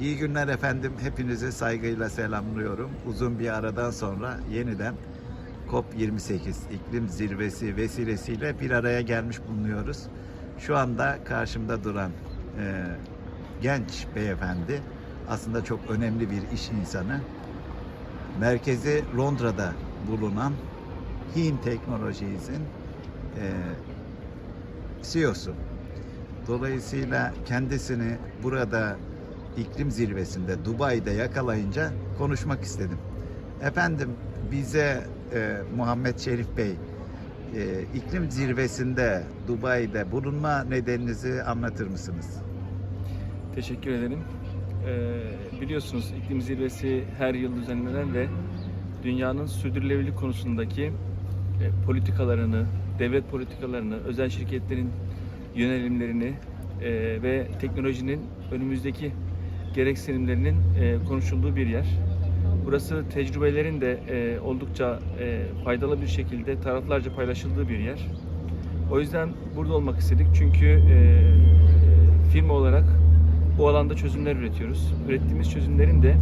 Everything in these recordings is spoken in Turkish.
İyi günler efendim. Hepinizi saygıyla selamlıyorum. Uzun bir aradan sonra yeniden COP28 iklim zirvesi vesilesiyle bir araya gelmiş bulunuyoruz. Şu anda karşımda duran e, genç beyefendi aslında çok önemli bir iş insanı. Merkezi Londra'da bulunan Hin Technologies'in e, CEO'su. Dolayısıyla kendisini burada iklim zirvesinde Dubai'de yakalayınca konuşmak istedim. Efendim bize e, Muhammed Şerif Bey e, iklim zirvesinde Dubai'de bulunma nedeninizi anlatır mısınız? Teşekkür ederim. Ee, biliyorsunuz iklim zirvesi her yıl düzenlenen ve dünyanın sürdürülebilirlik konusundaki e, politikalarını, devlet politikalarını, özel şirketlerin yönelimlerini e, ve teknolojinin önümüzdeki gereksinimlerinin e, konuşulduğu bir yer. Burası tecrübelerin de e, oldukça e, faydalı bir şekilde taraflarca paylaşıldığı bir yer. O yüzden burada olmak istedik çünkü e, firma olarak bu alanda çözümler üretiyoruz. Ürettiğimiz çözümlerin de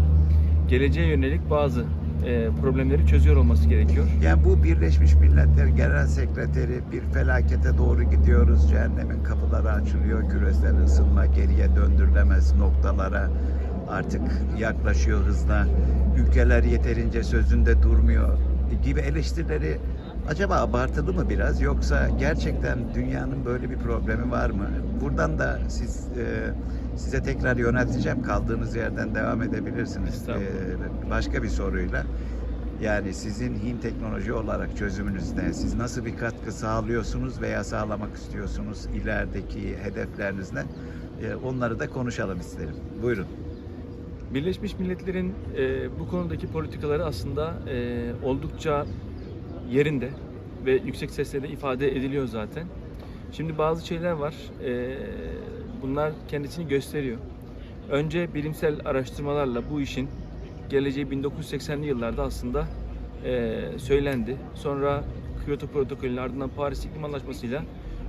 geleceğe yönelik bazı e, problemleri çözüyor olması gerekiyor. Yani bu Birleşmiş Milletler Genel Sekreteri bir felakete doğru gidiyoruz. Cehennemin kapıları açılıyor. Küresel ısınma geriye döndürülemez noktalara artık yaklaşıyor hızla. Ülkeler yeterince sözünde durmuyor gibi eleştirileri acaba abartılı mı biraz yoksa gerçekten dünyanın böyle bir problemi var mı? Buradan da siz e, size tekrar yönelteceğim. Kaldığınız yerden devam edebilirsiniz. Estağfurullah. E, başka bir soruyla. Yani sizin Hin teknoloji olarak çözümünüz ne? Siz nasıl bir katkı sağlıyorsunuz veya sağlamak istiyorsunuz? İlerideki hedefleriniz ne? E, onları da konuşalım isterim. Buyurun. Birleşmiş Milletler'in e, bu konudaki politikaları aslında e, oldukça yerinde ve yüksek sesle de ifade ediliyor zaten. Şimdi bazı şeyler var. e, bunlar kendisini gösteriyor. Önce bilimsel araştırmalarla bu işin geleceği 1980'li yıllarda aslında e, söylendi. Sonra Kyoto protokolünün ardından Paris İklim Anlaşması'yla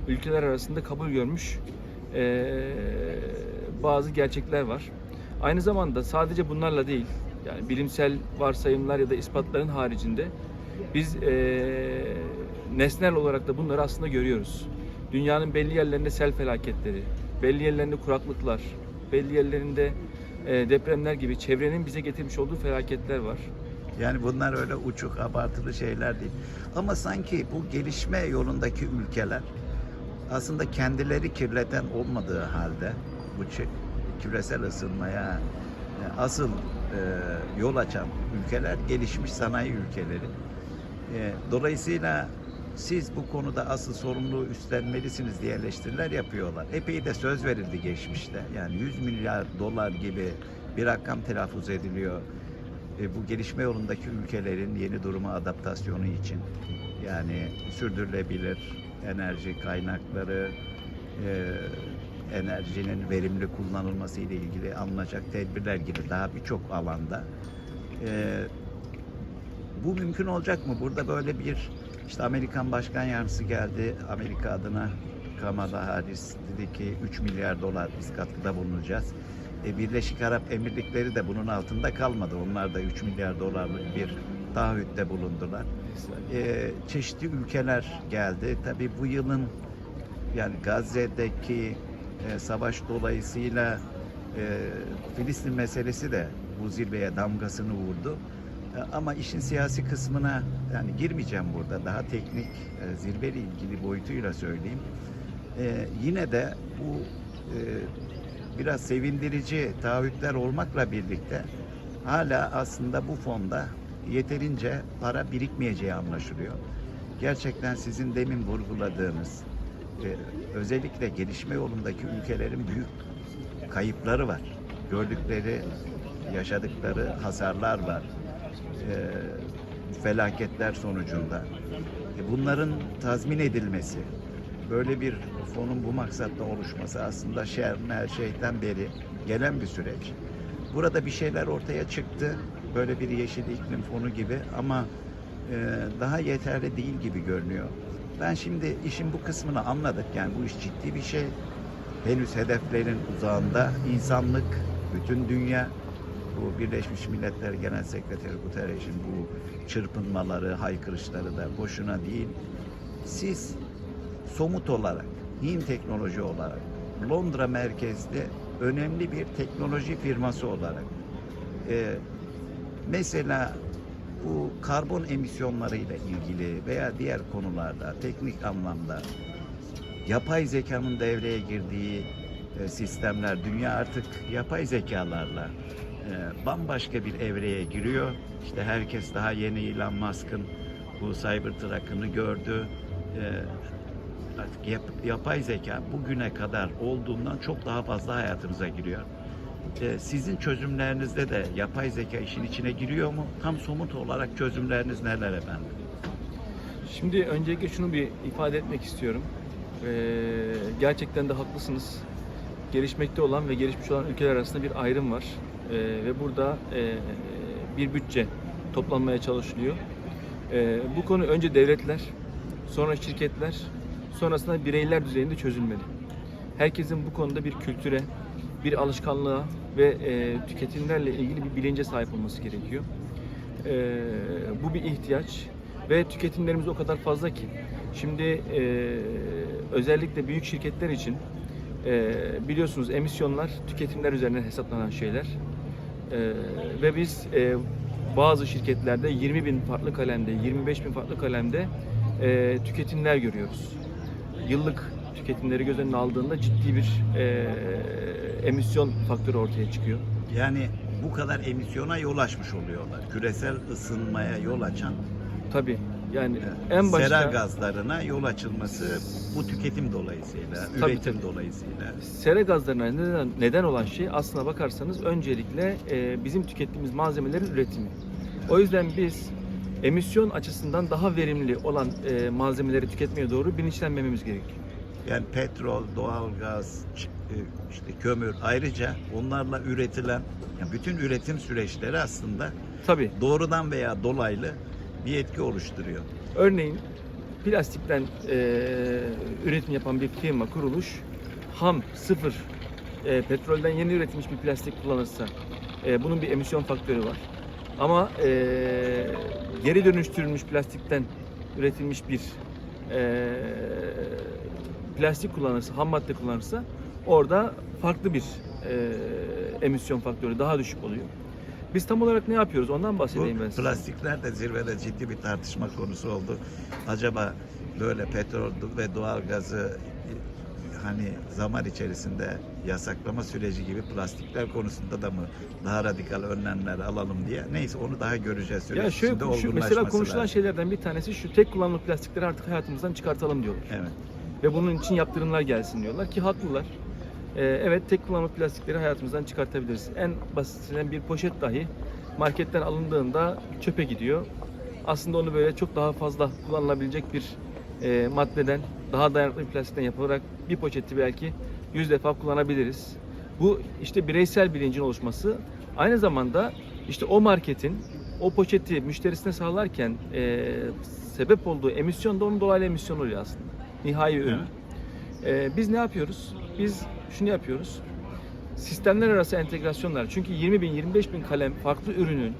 ülkeler arasında kabul görmüş e, bazı gerçekler var. Aynı zamanda sadece bunlarla değil, yani bilimsel varsayımlar ya da ispatların haricinde biz eee, nesnel olarak da bunları aslında görüyoruz. Dünyanın belli yerlerinde sel felaketleri, belli yerlerinde kuraklıklar, belli yerlerinde eee, depremler gibi çevrenin bize getirmiş olduğu felaketler var. Yani bunlar öyle uçuk, abartılı şeyler değil. Ama sanki bu gelişme yolundaki ülkeler aslında kendileri kirleten olmadığı halde bu küresel ısınmaya e, asıl e, yol açan ülkeler gelişmiş sanayi ülkeleri. E, dolayısıyla siz bu konuda asıl sorumluluğu üstlenmelisiniz diye eleştiriler yapıyorlar. Epey de söz verildi geçmişte. Yani 100 milyar dolar gibi bir rakam telaffuz ediliyor e, bu gelişme yolundaki ülkelerin yeni duruma adaptasyonu için yani sürdürülebilir enerji kaynakları e, enerjinin verimli kullanılması ile ilgili alınacak tedbirler gibi daha birçok alanda e, bu mümkün olacak mı? Burada böyle bir işte Amerikan Başkan Yardımcısı geldi Amerika adına Kamala Harris dedi ki 3 milyar dolar biz katkıda bulunacağız. E, Birleşik Arap Emirlikleri de bunun altında kalmadı. Onlar da 3 milyar dolarlık bir taahhütte bulundular. E, çeşitli ülkeler geldi. Tabii bu yılın yani Gazze'deki e, savaş dolayısıyla e, Filistin meselesi de bu zirveye damgasını vurdu. E, Ama işin siyasi kısmına yani girmeyeceğim burada. Daha teknik e, zirveyle ilgili boyutuyla söyleyeyim. E, yine de bu biraz sevindirici taahhütler olmakla birlikte hala aslında bu fonda yeterince para birikmeyeceği anlaşılıyor. Gerçekten sizin demin vurguladığınız özellikle gelişme yolundaki ülkelerin büyük kayıpları var. Gördükleri, yaşadıkları hasarlar var. E, felaketler sonucunda. E, bunların tazmin edilmesi, böyle bir fonun bu maksatla oluşması aslında Şerm el Şeyh'ten beri gelen bir süreç. Burada bir şeyler ortaya çıktı. Böyle bir yeşil iklim fonu gibi ama e, daha yeterli değil gibi görünüyor. Ben şimdi işin bu kısmını anladık. Yani bu iş ciddi bir şey. Henüz hedeflerin uzağında insanlık bütün dünya bu Birleşmiş Milletler Genel Sekreteri Guterres'in bu çırpınmaları, haykırışları da boşuna değil. Siz somut olarak, Hint teknoloji olarak, Londra merkezli önemli bir teknoloji firması olarak e, mesela bu karbon emisyonlarıyla ilgili veya diğer konularda teknik anlamda yapay zekanın devreye girdiği e, sistemler dünya artık yapay zekalarla e, bambaşka bir evreye giriyor. İşte herkes daha yeni Elon Musk'ın bu Cybertruck'ını gördü. E, artık yap- yapay zeka bugüne kadar olduğundan çok daha fazla hayatımıza giriyor. E, sizin çözümlerinizde de yapay zeka işin içine giriyor mu? Tam somut olarak çözümleriniz neler efendim? Şimdi öncelikle şunu bir ifade etmek istiyorum. Ee, gerçekten de haklısınız. Gelişmekte olan ve gelişmiş olan ülkeler arasında bir ayrım var. Ee, ve burada e, bir bütçe toplanmaya çalışılıyor. Ee, bu konu önce devletler, sonra şirketler, sonrasında bireyler düzeyinde çözülmeli. Herkesin bu konuda bir kültüre, bir alışkanlığa ve e, tüketimlerle ilgili bir bilince sahip olması gerekiyor. Ee, bu bir ihtiyaç ve tüketimlerimiz o kadar fazla ki. Şimdi e, özellikle büyük şirketler için e, biliyorsunuz emisyonlar tüketimler üzerinden hesaplanan şeyler. E, ve biz e, bazı şirketlerde 20 bin farklı kalemde, 25 bin farklı kalemde e, tüketimler görüyoruz. Yıllık tüketimleri göz önüne aldığında ciddi bir e, emisyon faktörü ortaya çıkıyor. Yani bu kadar emisyona yol açmış oluyorlar. Küresel ısınmaya yol açan Tabii yani en başta sera gazlarına yol açılması bu tüketim dolayısıyla, Tabii, üretim tabii. dolayısıyla. Sera gazlarına neden, neden olan şey aslına bakarsanız öncelikle e, bizim tükettiğimiz malzemelerin üretimi. O yüzden biz emisyon açısından daha verimli olan e, malzemeleri tüketmeye doğru bilinçlenmemiz gerekiyor. Yani petrol, doğalgaz, e, işte kömür ayrıca onlarla üretilen yani bütün üretim süreçleri aslında Tabii doğrudan veya dolaylı bir etki oluşturuyor. örneğin plastikten e, üretim yapan bir firma, kuruluş ham, sıfır e, petrolden yeni üretilmiş bir plastik kullanırsa e, bunun bir emisyon faktörü var. Ama e, geri dönüştürülmüş plastikten üretilmiş bir e, plastik kullanırsa, ham madde kullanırsa orada farklı bir e, emisyon faktörü daha düşük oluyor. Biz tam olarak ne yapıyoruz ondan bahsedeyim ben Bu size. plastikler de zirvede ciddi bir tartışma konusu oldu. Acaba böyle petrol ve doğalgazı e, hani zaman içerisinde yasaklama süreci gibi plastikler konusunda da mı daha radikal önlemler alalım diye. Neyse onu daha göreceğiz. Süreç Ya şöyle şu mesela konuşulan lazım. şeylerden bir tanesi şu tek kullanımlık plastikleri artık hayatımızdan çıkartalım diyorlar. Evet. Ve bunun için yaptırımlar gelsin diyorlar ki haklılar. Ee, evet tek kullanımlık plastikleri hayatımızdan çıkartabiliriz. En basitinden bir poşet dahi marketten alındığında çöpe gidiyor. Aslında onu böyle çok daha fazla kullanılabilecek bir e, maddeden, daha dayanıklı bir plastikten yapılarak bir poşeti belki 100 defa kullanabiliriz. Bu işte bireysel bilincin oluşması aynı zamanda işte o marketin o poşeti müşterisine sağlarken e, sebep olduğu emisyon da onun dolaylı emisyon oluyor aslında. Nihai ürün. Evet. E, biz ne yapıyoruz? Biz şunu yapıyoruz. Sistemler arası entegrasyonlar. Çünkü 20 bin, 25 bin kalem farklı ürünün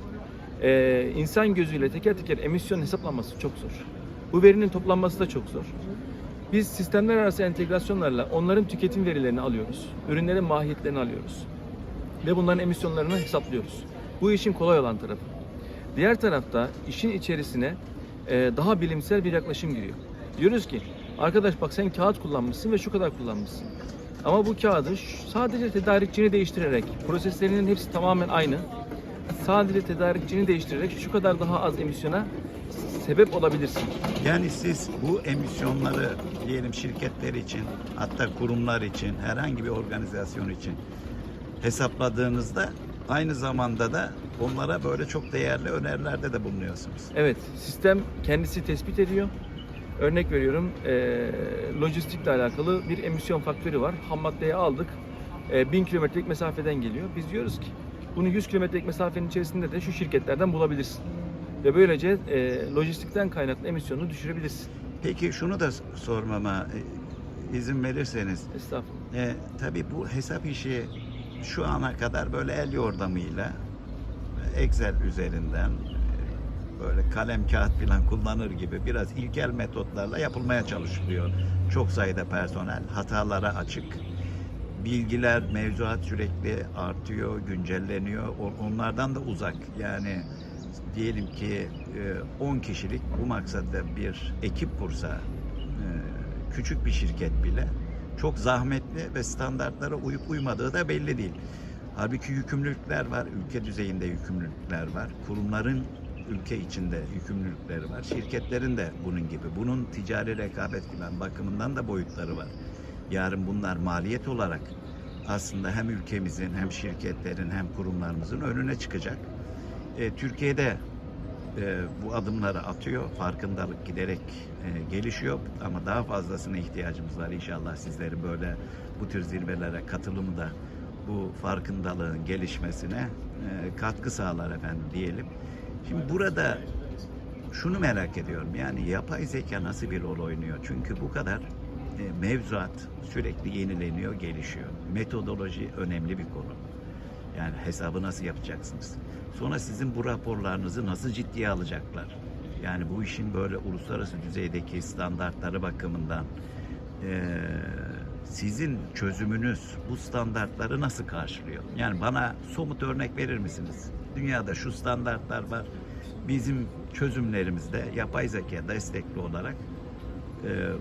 e, insan gözüyle teker teker emisyon hesaplanması çok zor. Bu verinin toplanması da çok zor. Biz sistemler arası entegrasyonlarla onların tüketim verilerini alıyoruz. Ürünlerin mahiyetlerini alıyoruz. Ve bunların emisyonlarını hesaplıyoruz. Bu işin kolay olan tarafı. Diğer tarafta işin içerisine e, daha bilimsel bir yaklaşım giriyor. Diyoruz ki arkadaş bak sen kağıt kullanmışsın ve şu kadar kullanmışsın. Ama bu kağıdı sadece tedarikçini değiştirerek, proseslerinin hepsi tamamen aynı. Sadece tedarikçini değiştirerek şu kadar daha az emisyona sebep olabilirsin. Yani siz bu emisyonları diyelim şirketler için hatta kurumlar için herhangi bir organizasyon için hesapladığınızda aynı zamanda da onlara böyle çok değerli önerilerde de bulunuyorsunuz. Evet, sistem kendisi tespit ediyor. Örnek veriyorum, eee lojistikle alakalı bir emisyon faktörü var. Ham maddeyi aldık, eee 1000 kilometrelik mesafeden geliyor. Biz diyoruz ki, bunu 100 kilometrelik mesafenin içerisinde de şu şirketlerden bulabilirsin. Ve böylece eee, lojistikten kaynaklı emisyonu düşürebilirsin. Peki şunu da sormama e, izin verirseniz Estağfurullah. E, tabii bu hesap işi şu ana kadar böyle el yordamıyla Excel üzerinden e, böyle kalem kağıt falan kullanır gibi biraz ilkel metotlarla yapılmaya çalışılıyor. Çok sayıda personel hatalara açık. Bilgiler, mevzuat sürekli artıyor, güncelleniyor. Onlardan da uzak. Yani diyelim ki e, 10 kişilik bu maksadda bir ekip kursa e, küçük bir şirket bile çok zahmetli ve standartlara uyup uymadığı da belli değil. Halbuki yükümlülükler var, ülke düzeyinde yükümlülükler var, kurumların ülke içinde yükümlülükleri var, şirketlerin de bunun gibi. Bunun ticari rekabet falan bakımından da boyutları var. Yarın bunlar maliyet olarak aslında hem ülkemizin hem şirketlerin hem kurumlarımızın önüne çıkacak. E, Türkiye'de e, bu adımları atıyor. Farkındalık giderek e, gelişiyor ama daha fazlasına ihtiyacımız var. İnşallah sizlerin böyle bu tür zirvelere katılımı da bu farkındalığın gelişmesine e, katkı sağlar efendim diyelim. Şimdi burada şunu merak ediyorum. Yani yapay zeka nasıl bir rol oynuyor? Çünkü bu kadar e, mevzuat sürekli yenileniyor, gelişiyor. Metodoloji önemli bir konu. Yani hesabı nasıl yapacaksınız? Sonra sizin bu raporlarınızı nasıl ciddiye alacaklar? Yani bu işin böyle uluslararası düzeydeki standartları bakımından eee, sizin çözümünüz bu standartları nasıl karşılıyor? Yani bana somut örnek verir misiniz? Dünyada şu standartlar var. Bizim çözümlerimizde yapay zeka destekli olarak eee,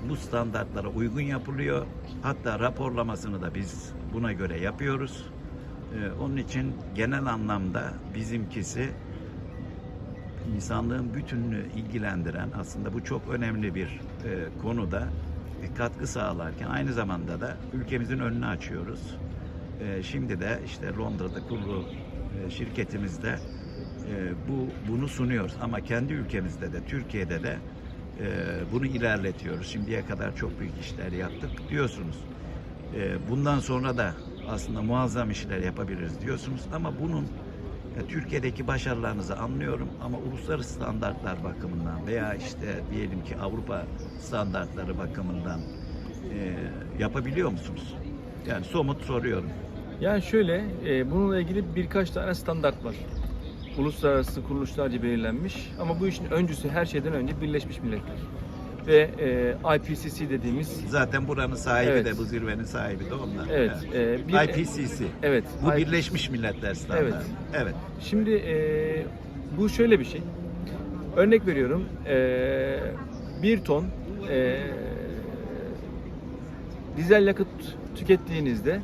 bu standartlara uygun yapılıyor. Hatta raporlamasını da biz buna göre yapıyoruz. Ee, onun için genel anlamda bizimkisi insanlığın bütününü ilgilendiren aslında bu çok önemli bir e, konuda e, katkı sağlarken aynı zamanda da ülkemizin önünü açıyoruz. E, şimdi de işte Londra'da kurulu e, şirketimizde e, bu bunu sunuyoruz ama kendi ülkemizde de Türkiye'de de e, bunu ilerletiyoruz. Şimdiye kadar çok büyük işler yaptık diyorsunuz. E, bundan sonra da aslında muazzam işler yapabiliriz diyorsunuz ama bunun e, Türkiye'deki başarılarınızı anlıyorum ama uluslararası standartlar bakımından veya işte diyelim ki Avrupa standartları bakımından e, yapabiliyor musunuz? Yani somut soruyorum. Yani şöyle, e, bununla ilgili birkaç tane standart var. Uluslararası kuruluşlarca belirlenmiş ama bu işin öncüsü her şeyden önce Birleşmiş Milletler. Ve e, IPCC dediğimiz Zaten buranın sahibi Evet. de bu zirvenin sahibi de onlar. Evet, e, bir- IPCC. Evet. Bu I- Birleşmiş Milletler standartı. Evet. Evet. Şimdi e, bu şöyle bir şey. Örnek veriyorum. e, bir ton e, dizel yakıt tükettiğinizde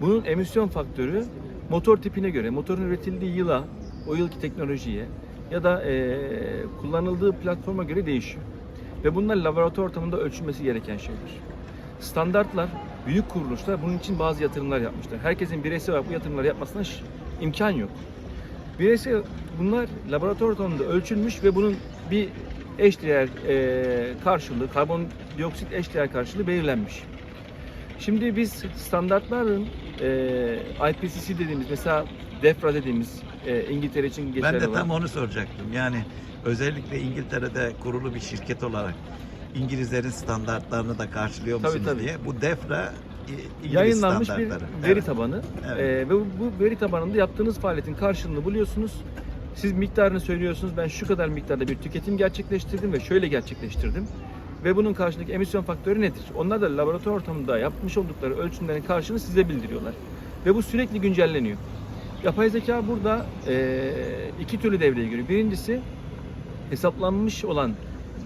bunun emisyon faktörü motor tipine göre, motorun üretildiği yıla, o yılki teknolojiye ya da e, kullanıldığı platforma göre değişiyor. Ve bunlar laboratuvar ortamında ölçülmesi gereken şeyler. Standartlar, büyük kuruluşlar bunun için bazı yatırımlar yapmışlar. Herkesin bireysel olarak bu yatırımları yapmasına imkan yok. Bireysel bunlar laboratuvar ortamında ölçülmüş ve bunun bir eşdeğer e, karşılığı, karbondioksit eşdeğer karşılığı belirlenmiş. Şimdi biz standartların e, IPCC dediğimiz mesela DEFRA dediğimiz e, İngiltere için geçerli Ben de olan tam onu soracaktım. Yani özellikle İngiltere'de kurulu bir şirket olarak İngilizlerin standartlarını da karşılıyor Tabii, musunuz tabii. diye. Bu DEFRA İ- İngiliz yayınlanmış bir veri Evet. tabanı Evet. Ee, ve bu, bu veri tabanında yaptığınız faaliyetin karşılığını buluyorsunuz. Siz miktarını söylüyorsunuz. Ben şu kadar miktarda bir tüketim gerçekleştirdim ve şöyle gerçekleştirdim. Ve bunun karşındaki emisyon faktörü nedir? Onlar da laboratuvar ortamında yapmış oldukları ölçümlerin karşılığını size bildiriyorlar. Ve bu sürekli güncelleniyor. Yapay zeka burada eee, iki türlü devreye giriyor. Birincisi hesaplanmış olan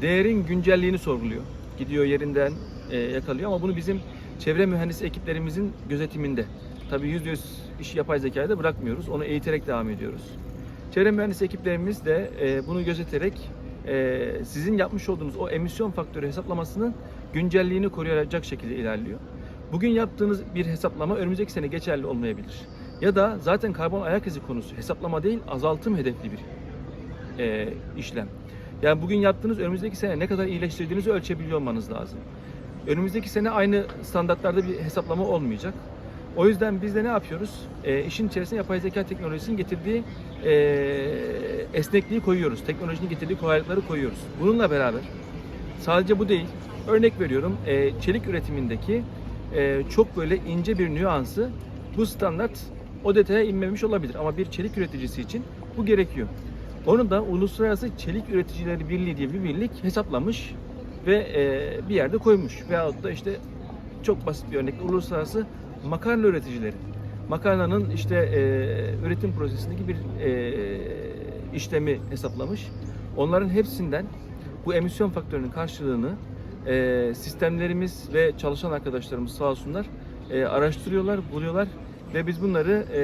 değerin güncelliğini sorguluyor. Gidiyor yerinden e, yakalıyor ama bunu bizim çevre mühendisi ekiplerimizin gözetiminde. Tabii yüzde yüz işi yapay zekaya da bırakmıyoruz. Onu eğiterek devam ediyoruz. Çevre mühendisi ekiplerimiz de e, bunu gözeterek e, sizin yapmış olduğunuz o emisyon faktörü hesaplamasının güncelliğini koruyacak şekilde ilerliyor. Bugün yaptığınız bir hesaplama önümüzdeki sene geçerli olmayabilir. Ya da zaten karbon ayak izi konusu hesaplama değil azaltım hedefli bir e, işlem. Yani bugün yaptığınız önümüzdeki sene ne kadar iyileştirdiğinizi ölçebiliyor olmanız lazım. Önümüzdeki sene aynı standartlarda bir hesaplama olmayacak. O yüzden biz de ne yapıyoruz? E, işin içerisine yapay zeka teknolojisinin getirdiği e, esnekliği koyuyoruz. Teknolojinin getirdiği kolaylıkları koyuyoruz. Bununla beraber sadece bu değil. Örnek veriyorum e, çelik üretimindeki e, çok böyle ince bir nüansı Bu standart o detaya inmemiş olabilir ama bir çelik üreticisi için bu gerekiyor. Onu da Uluslararası Çelik Üreticileri Birliği diye bir birlik hesaplamış ve e, bir yerde koymuş. Veyahut da işte çok basit bir örnek uluslararası makarna üreticileri. Makarnanın işte e, üretim prosesindeki bir e, işlemi hesaplamış. Onların hepsinden bu emisyon faktörünün karşılığını e, sistemlerimiz ve çalışan arkadaşlarımız sağ olsunlar e, araştırıyorlar, buluyorlar ve biz bunları e,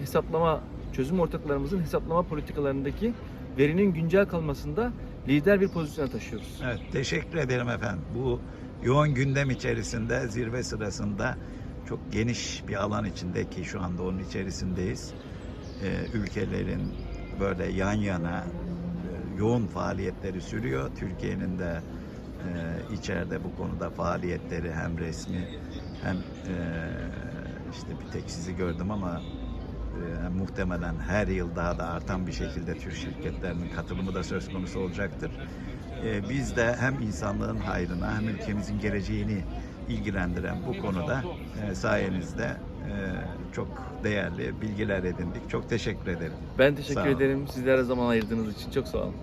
hesaplama çözüm ortaklarımızın hesaplama politikalarındaki verinin güncel kalmasında lider bir pozisyona taşıyoruz. Evet, teşekkür ederim efendim. Bu yoğun gündem içerisinde zirve sırasında çok geniş bir alan içinde ki şu anda onun içerisindeyiz. Ee, ülkelerin böyle yan yana e, yoğun faaliyetleri sürüyor. Türkiye'nin de e, içeride bu konuda faaliyetleri hem resmi hem e, işte bir tek sizi gördüm ama e, muhtemelen her yıl daha da artan bir şekilde Türk şirketlerinin katılımı da söz konusu olacaktır. E, biz de hem insanlığın hayrına hem ülkemizin geleceğini ilgilendiren bu konuda e, sayenizde e, çok değerli bilgiler edindik. Çok teşekkür ederim. Ben teşekkür Sağ olun. ederim. Sizlere zaman ayırdığınız için çok sağ olun.